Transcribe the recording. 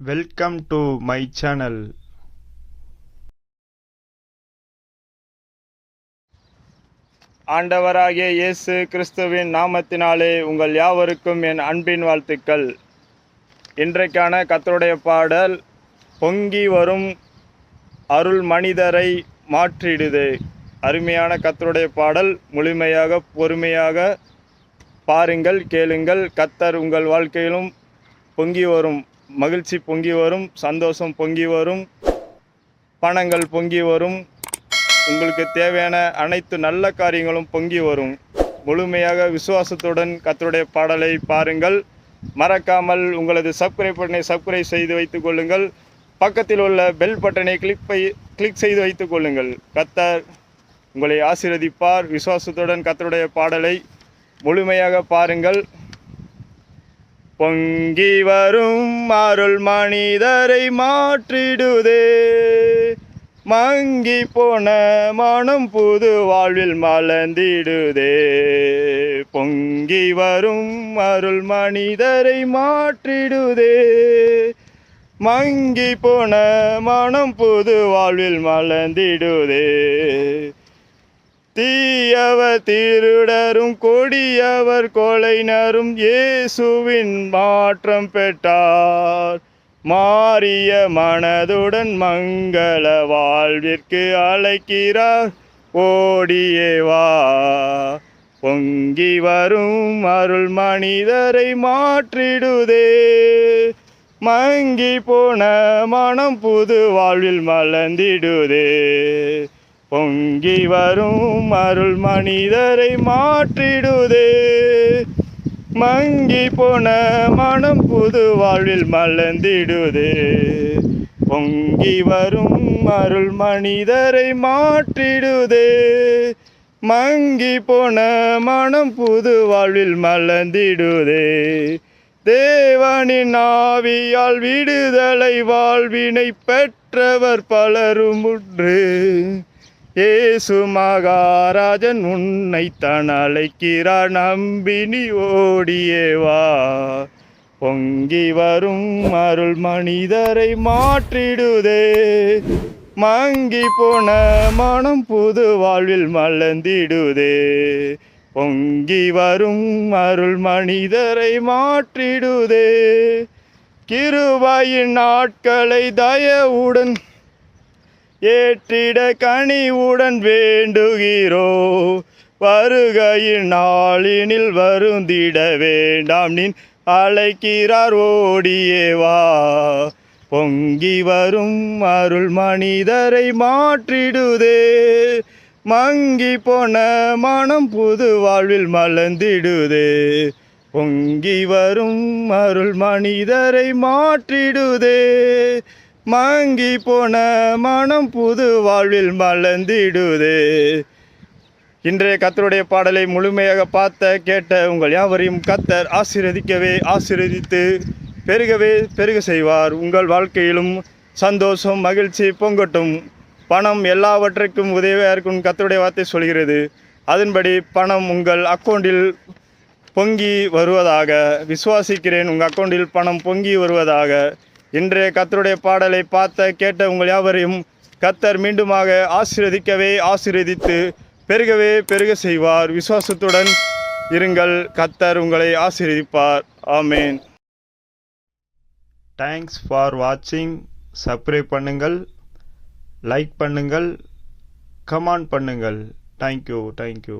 Welcome to my channel ஆண்டவராகிய இயேசு கிறிஸ்துவின் நாமத்தினாலே உங்கள் யாவருக்கும் என் அன்பின் வாழ்த்துக்கள். இன்றைக்கான கத்தருடைய பாடல் பொங்கி வரும் அருள் மனிதரை மாற்றிடுது. அருமையான கத்தருடைய பாடல் முழுமையாக பொறுமையாக பாருங்கள் கேளுங்கள். கத்தர் உங்கள் வாழ்க்கையிலும் பொங்கி வரும். மகிழ்ச்சி பொங்கி வரும் சந்தோஷம் பொங்கி வரும் பணங்கள் பொங்கி வரும். உங்களுக்கு தேவையான அனைத்து நல்ல காரியங்களும் பொங்கி வரும். முழுமையாக விசுவாசத்துடன் கத்தருடைய பாடலை பாருங்கள். மறக்காமல் உங்களது சப்ஸ்கிரைப் பட்டனை சப்ஸ்கிரைப் செய்து வைத்துக் கொள்ளுங்கள். பக்கத்தில் உள்ள பெல் பட்டனை கிளிக் பை கிளிக் செய்து வைத்துக் கொள்ளுங்கள். கத்தர் உங்களை ஆசீர்வதிப்பார். விசுவாசத்துடன் கத்தருடைய பாடலை முழுமையாக பாருங்கள். பொங்கி வரும் அருள் மனிதரை மாற்றிடுதே. மங்கி போன மனம் புது வாழ்வில் மலர்ந்திடுதே. பொங்கி வரும் அருள் மனிதரை மாற்றிடுதே. மங்கி போன மனம் புது வாழ்வில் மலர்ந்திடுதே. தீயவர் திருடரும் கொடியவர் கொலைனரும் இயேசுவின் மாற்றம் பெற்றார். மாறிய மனதுடன் மங்கள வாழ்விற்கு அழைக்கிறார். ஓடியே வா பொங்கி வரும் அருள் மனிதரை மாற்றிடுதே. மங்கி போன மனம் புது வாழ்வில் மலர்ந்திடுதே. பொங்கி வரும் அருள் மனிதரை மாற்றிடுதே. மங்கி போன மனம் புது வாழ்வில் மலர்ந்திடுதே. பொங்கி வரும் அருள் மனிதரை மாற்றிடுதே. மங்கி போன மனம் புது வாழ்வில் மலர்ந்திடுதே. தேவனின் ஆவியால் விடுதலை வாழ்வினை பெற்றவர் பலரும் உற்று ஏசு மகாராஜன் உன்னை தன் அழைக்கிறார் நம்பினி ஓடியேவா பொங்கி வரும் அருள் மனிதரை மாற்றிடுதே. மங்கி போன மனம் புது வாழ்வில் மலர்ந்திடுதே. பொங்கி வரும் அருள் மனிதரை மாற்றிடுதே. கிருபாயின் நாட்களை தயவுடன் ஏற்றிட கனிவுடன் வேண்டுகிறோ. வருகையின் நாளினில் வருந்திட வேண்டாம். நின் அழைக்கிறார் ஓடியே வா. பொங்கி வரும் அருள் மனிதரை மாற்றிடுதே. மங்கி போன மனம் புது வாழ்வில் மலர்ந்திடுதே. பொங்கி வரும் அருள் மனிதரை மாற்றிடுதே. மங்கி போன மனம் புது வாழ்வில் மலர்ந்திடுதே. இன்றைய கத்தருடைய பாடலை முழுமையாக பார்த்த கேட்ட உங்கள் யாவரையும் கத்தர் ஆசீர்வதிக்கவே ஆசீர்வதித்து பெருகவே பெருக செய்வார். உங்கள் வாழ்க்கையிலும் சந்தோஷம் மகிழ்ச்சி பொங்கட்டும் பணம் எல்லாவற்றுக்கும் உதவியாக இருக்கும் கத்தருடைய வார்த்தை சொல்கிறது. அதன்படி பணம் உங்கள் அக்கௌண்டில் பொங்கி வருவதாக விசுவாசிக்கிறேன். உங்கள் அக்கௌண்டில் பணம் பொங்கி வருவதாக இன்றைய கத்தருடைய பாடலை பார்த்த கேட்ட உங்கள் யாவரையும் கத்தர் மீண்டுமாக ஆசீர்வதிக்கவே ஆசீர்வதித்து பெருகவே பெருக செய்வார். விசுவாசத்துடன் இருங்கள். கத்தர் உங்களை ஆசீர்வதிப்பார். ஆமேன். தேங்க்ஸ் ஃபார் வாட்சிங் சப்ஸ்கிரைப் பண்ணுங்கள். லைக் பண்ணுங்கள். கமெண்ட் பண்ணுங்கள். Thank you thank you